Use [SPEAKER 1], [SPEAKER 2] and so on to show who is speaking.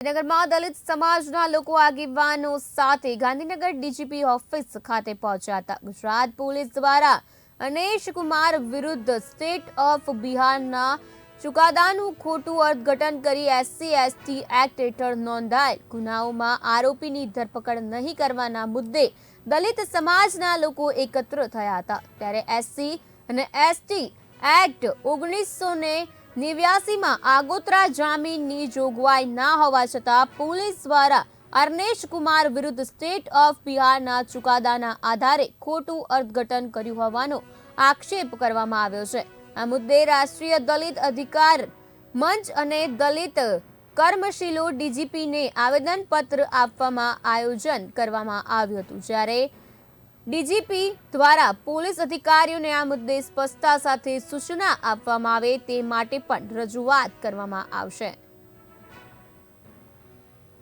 [SPEAKER 1] ગાંધીનગરમાં દલિત સમાજના લોકો આગેવાનો સાથે ગાંધીનગર ડીજીપી ઓફિસ ખાતે પહોંચ્યા હતા. ગુજરાત પોલીસ દ્વારા અનેશ કુમાર વિરુદ્ધ સ્ટેટ ઓફ બિહારના ચુકાદાનું ખોટું અર્થઘટન કરી એસસી, એસટી એક્ટ હેઠળ નોંધાયેલ. ગુનાઓમાં આરોપીની ધરપકડ નહીં કરવાના મુદ્દે દલિત સમાજના લોકો એકત્ર થયા હતા. ત્યારે એસસી અને એસટી એક્ટ ઓગણીસો ને નેવ્યાસીમાં આગોતરા જામીનની જોગવાઈ ના હોવા છતાં પોલીસ દ્વારા અર્નેશ કુમાર વિરુદ્ધ સ્ટેટ ઓફ બિહારના ચુકાદાના આધારે ખોટું અર્થઘટન કર્યું હોવાનો આક્ષેપ કરવામાં આવ્યો છે. આ મુદ્દે રાષ્ટ્રીય દલિત અધિકાર મંચ અને દલિત કર્મશીલો ડીજીપીને આવેદનપત્ર આપવામાં આયોજન કરવામાં આવ્યું હતું. જ્યારે ડીજીપી દ્વારા પોલીસ અધિકારીઓને આ મુદ્દે સ્પષ્ટતા સાથે સૂચના આપવામાં આવે તે માટે પણ રજૂઆત કરવામાં આવશે.